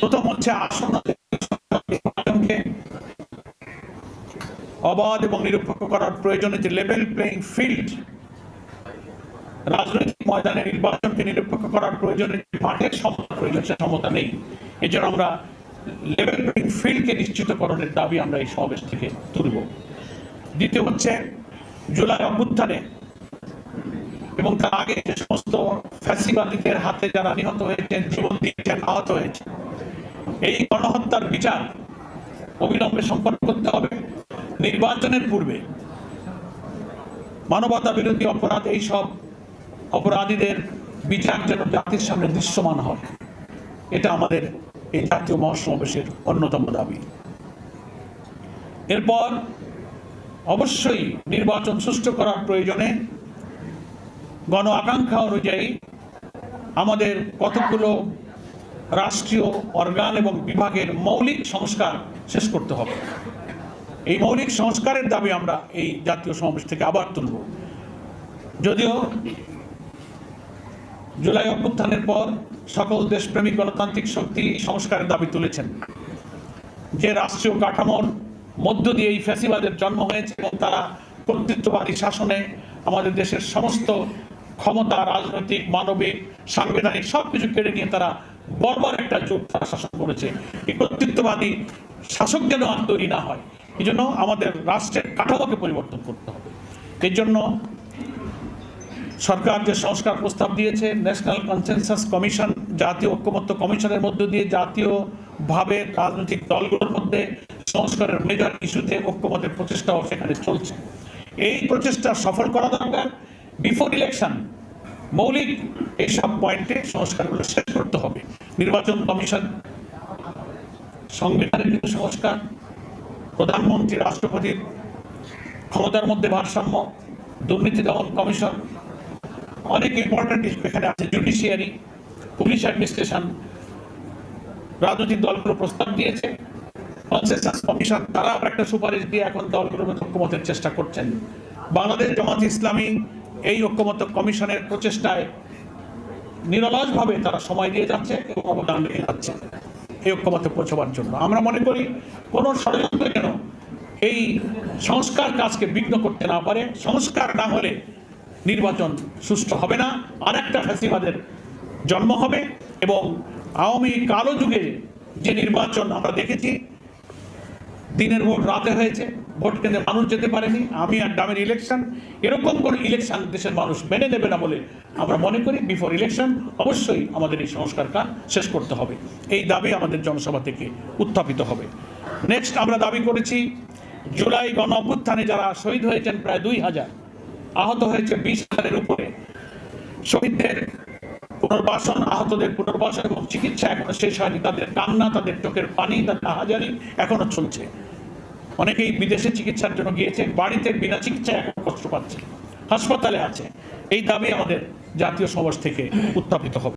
প্রথম হচ্ছে অবাধ এবং নিরপেক্ষ করার প্রয়োজনে যে লেভেল প্লেইং ফিল্ড রাজনৈতিক ময়দানে নির্বাচনকে নিরপেক্ষ করার প্রয়োজনে মাঠের সমতা প্রয়োজন, সে সমতা নেই। আমরা লেভেল প্লেইং ফিল্ডকে নিশ্চিতকরণের দাবি আমরা এই সমাবেশ থেকে তুলব। দ্বিতীয় হচ্ছে জুলাই অভ্যুত্থানে এবং তার আগে যে সমস্ত ফ্যাসিবাদীদের হাতে যারা নিহত হয়েছেন, জীবন দিয়েছেন, আহত হয়েছে এই গণহত্যার বিচার অবিলম্বে সম্পন্ন করতে হবে। নির্বাচনের পূর্বে মানবতা বিরোধী অপরাধ, এই সব অপরাধীদের বিচার যেন জাতির সামনে দৃশ্যমান হয়, এটা আমাদের এই জাতীয় মহাসমাবেশের অন্যতম দাবি। এরপর অবশ্যই নির্বাচন সুষ্ঠু করার প্রয়োজনে গণ আকাঙ্ক্ষা অনুযায়ী আমাদের কতগুলো রাষ্ট্রীয় অর্গান এবং বিভাগের মৌলিক সংস্কার শেষ করতে হবে। এই মৌলিক সংস্কারের দাবি আমরা এই জাতীয় সমাবেশ থেকে আবার তুলব। যদিও জুলাই অভ্যুত্থানের পর সকল দেশপ্রেমিক গণতান্ত্রিক শক্তি সংস্কারের দাবি তুলেছেন। যে রাষ্ট্রীয় কাঠামোর মধ্য দিয়ে এই ফ্যাসিবাদের জন্ম হয়েছে এবং তারা কর্তৃত্ববাদী শাসনে আমাদের দেশের সমস্ত ক্ষমতা, রাজনৈতিক, মানবিক, সাংবিধানিক সব কিছু কেড়ে নিয়ে তারা বর্বর একটা যুগ তারা শাসন করেছে। এই কর্তৃত্ববাদী শাসক যেন আর তৈরি না হয় এই জন্য আমাদের রাষ্ট্রের কাঠামোকে পরিবর্তন করতে হবে। এর জন্য সরকার যে সংস্কার প্রস্তাব দিয়েছে ন্যাশনাল কনসেনসাস কমিশন জাতীয় ঐক্যমত্য কমিশনের মধ্য দিয়ে জাতীয়ভাবে রাজনৈতিক দলগুলোর মধ্যে সংস্কারের মেজর ইস্যুতে ঐক্যমতের প্রচেষ্টাও সেখানে চলছে। এই প্রচেষ্টা সফল করা দরকার। বিফোর ইলেকশন মৌলিক এইসব পয়েন্টে সংস্কারগুলো শেষ করতে হবে। নির্বাচন কমিশন, সংবিধানের কিছু সংস্কার, প্রধানমন্ত্রী রাষ্ট্রপতির ক্ষমতার মধ্যে ভারসাম্য, দুর্নীতি দমন কমিশন, অনেক ইম্পর্টেন্ট ইস্যু এখানে আছে জুডিশিয়ারি পুলিশ অ্যাডমিনিস্ট্রেশন রাজনৈতিক দলগুলো প্রস্তাব দিয়েছে কনসেনসাস কমিশন তারা একটা সুপারিশ দিয়ে এখন দলগুলোর মধ্যে ঐক্যমতের চেষ্টা করছেন। বাংলাদেশ জামাত ইসলামী এই ঐক্যমত কমিশনের প্রচেষ্টায় নিরলসভাবে তারা সময় দিয়ে যাচ্ছে এবং অবদান রেখে যাচ্ছে এই ঐক্যমতে পৌঁছবার জন্য। আমরা মনে করি কোনো ষড়যন্ত্র যেন এই সংস্কার কাজকে বিঘ্ন করতে না পারে, সংস্কার না হলে নির্বাচন সুষ্ঠু হবে না। আর একটা ফ্যাসিবাদের জন্ম হবে এবং আওয়ামী কালো যুগে যে নির্বাচন আমরা দেখেছি দিনের ভোট রাতে হয়েছে, ভোট কেন্দ্রে মানুষ যেতে পারেনি, আমি আর ডামের ইলেকশন এরকম কোনো ইলেকশন দেশের মানুষ মেনে নেবে না বলে আমরা মনে করি বিফোর ইলেকশন অবশ্যই আমাদের এই সংস্কার কাজ শেষ করতে হবে। এই দাবি আমাদের জনসভা থেকে উত্থাপিত হবে। নেক্সট আমরা দাবি করেছি, জুলাই গণ অভ্যুত্থানে যারা শহীদ হয়েছেন প্রায় দুই হাজার, আহত হয়েছে বিশ হাজারের উপরে। শহীদদের পুনর্বাসন আহতদের পুনর্বাসন এবং চিকিৎসা এখনও শেষ হয়নি। তাদের কান্না, তাদের চোখের পানি, তাদের হাজারি এখনও চলছে। অনেকেই বিদেশে চিকিৎসার জন্য গিয়েছে, বাড়িতে বিনা চিকিৎসায় এখন কষ্ট পাচ্ছে, হাসপাতালে আছে। এই দাবি আমাদের জাতীয় সমাজ থেকে উত্থাপিত হবে।